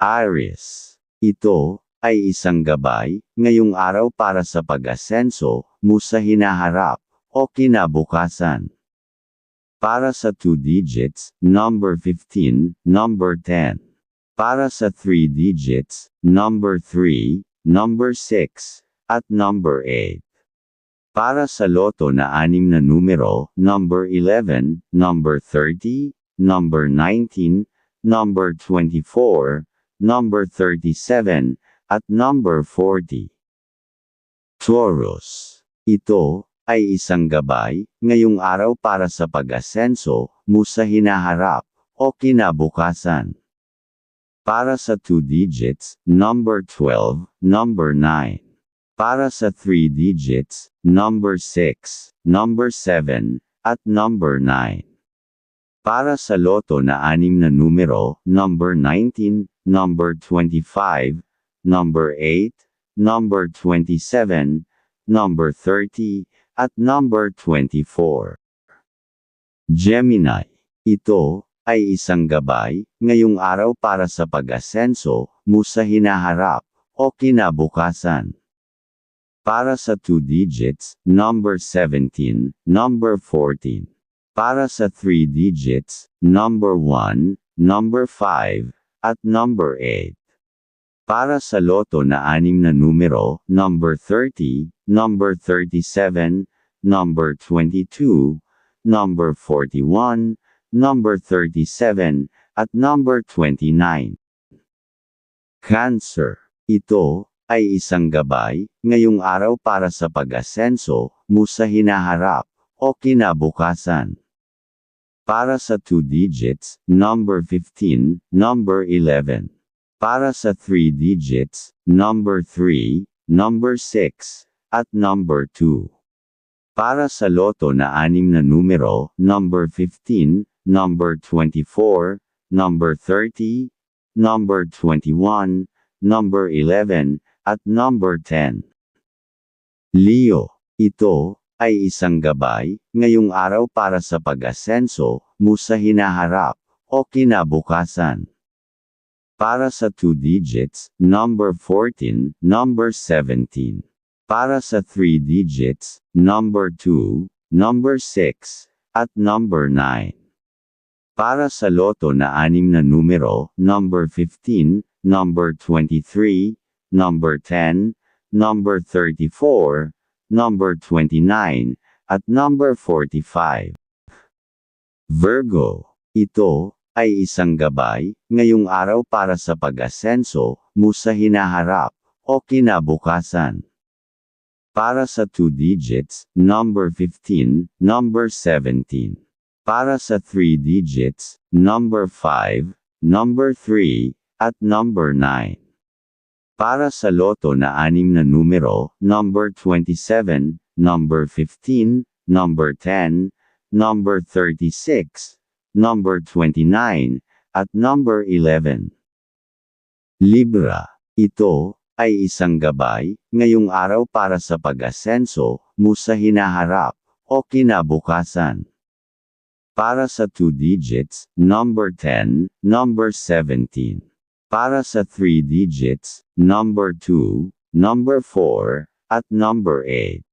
Aries. Ito ay isang gabay ngayong araw para sa pag-asenso mo sa hinaharap o kinabukasan. Para sa 2 digits, number 15, number 10. Para sa 3 digits, number 3, number 6, at number 8. Para sa loto na anim na numero, number 11, number 30, number 19, number 24, number 37, at number 40. Taurus. Ito ay isang gabay ngayong araw para sa pag-asenso mo sa hinaharap o kinabukasan. Para sa 2 digits, number 12, number 9. Para sa 3 digits, number 6, number 7, at number 9. Para sa loto na anim na numero, number 19, number 25, number 8, number 27, number 30, at number 24. Gemini. Ito ay isang gabay ngayong araw para sa pag-asenso mo hinaharap o kinabukasan. Para sa 2 digits, number 17, number 14. Para sa 3 digits, number 1, number 5, at number 8. Para sa loto na anim na numero, number 30, number 37, number 22, number 41, number 37, at number 29. Cancer. Ito ay isang gabay ngayong araw para sa pag-asenso mo sa hinaharap o kinabukasan. Para sa 2 digits, number 15, number 11. Para sa 3 digits, number 3, number 6, at number 2. Para sa loto na anim na numero, number 15, number 24, number 30, number 21, number 11, at number 10. Leo, ito ay isang gabay ngayong araw para sa pag-asenso mo sa hinaharap o kinabukasan. Para sa 2 digits, number 14, number 17. Para sa 3 digits, number 2, number 6, at number 9. Para sa loto na anim na numero, number 15, number 23, number 10, number 34, number 29, at number 45. Virgo. Ito ay isang gabay ngayong araw para sa pag-asenso mo sa hinaharap o kinabukasan. Para sa 2 digits, number 15, number 17. Para sa 3 digits, number 5, number 3, at number 9. Para sa loto na anim na numero, number 27, number 15, number 10, number 36, number 29, at number 11. Libra. Ito ay isang gabay ngayong araw para sa pag-asenso mo sa hinaharap o kinabukasan. Para sa 2 digits, number 10, number 17. Para sa 3 digits, number 2, number 4, at number 8.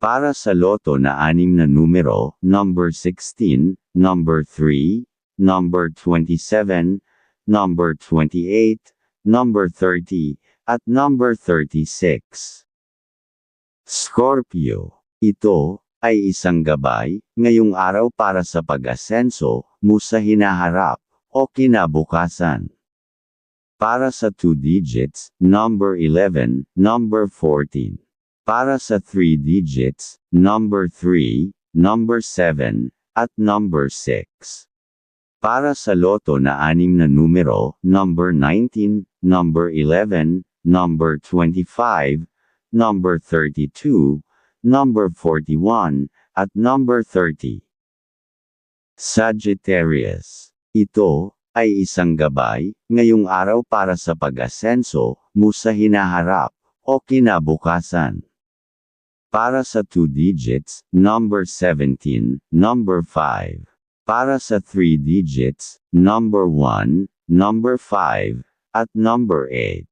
Para sa loto na anim na numero, number 16, number 3, number 27, number 28, number 30, at number 36. Scorpio. Ito ay isang gabay ngayong araw para sa pag-asenso mo sa hinaharap o kinabukasan. Para sa 2 digits, number 11, number 14. Para sa 3 digits, number 3, number 7, at number 6. Para sa loto na anim na numero, number 19, number 11, number 25, number 32, number 41, at number 30. Sagittarius. Ito ay isang gabay, ngayong araw para sa pag-asenso, mo sa hinaharap, o kinabukasan. Para sa 2 digits, number 17, number 5. Para sa 3 digits, number 1, number 5, at number 8.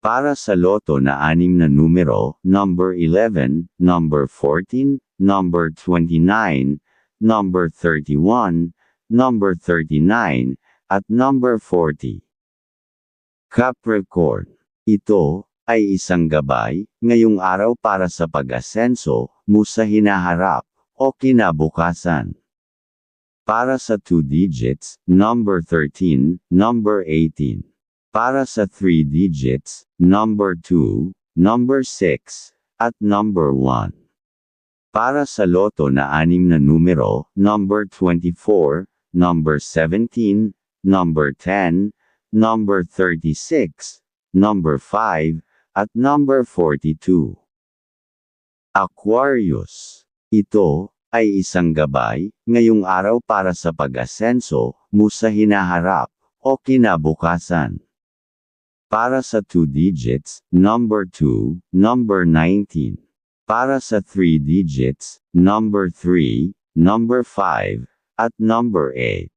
Para sa loto na anim na numero, number 11, number 14, number 29, number 31, number 39, at number 40. Capricorn. Ito ay isang gabay ngayong araw para sa pag-asenso mo sa hinaharap o kinabukasan. Para sa 2 digits, number 13, number 18. Para sa 3 digits, number 2, number 6, at number 1. Para sa loto na anim na numero, number 24, number 17, number 10, number 36, number 5, at number 42. Aquarius. Ito ay isang gabay ngayong araw para sa pag-asenso mo sa hinaharap o kinabukasan. Para sa 2 digits, number 2, number 19. Para sa 3 digits, number 3, number 5, at number 8.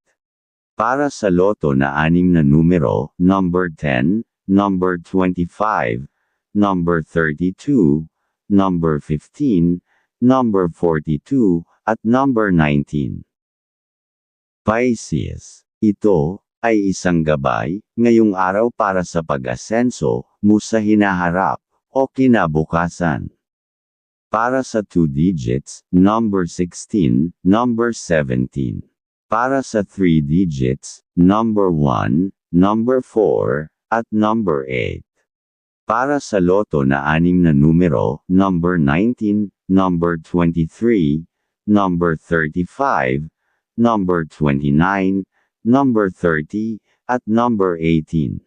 Para sa loto na anim na numero, number 10, number 25, number 32, number 15, number 42, at number 19. Pisces. Ito ay isang gabay ngayong araw para sa pag-asenso mo sa hinaharap o kinabukasan. Para sa 2 digits, number 16, number 17. Para sa 3 digits, number 1, number 4, at number 8. Para sa loto na anim na numero, number 19, number 23, number 35, number 29, number 30, at number 18.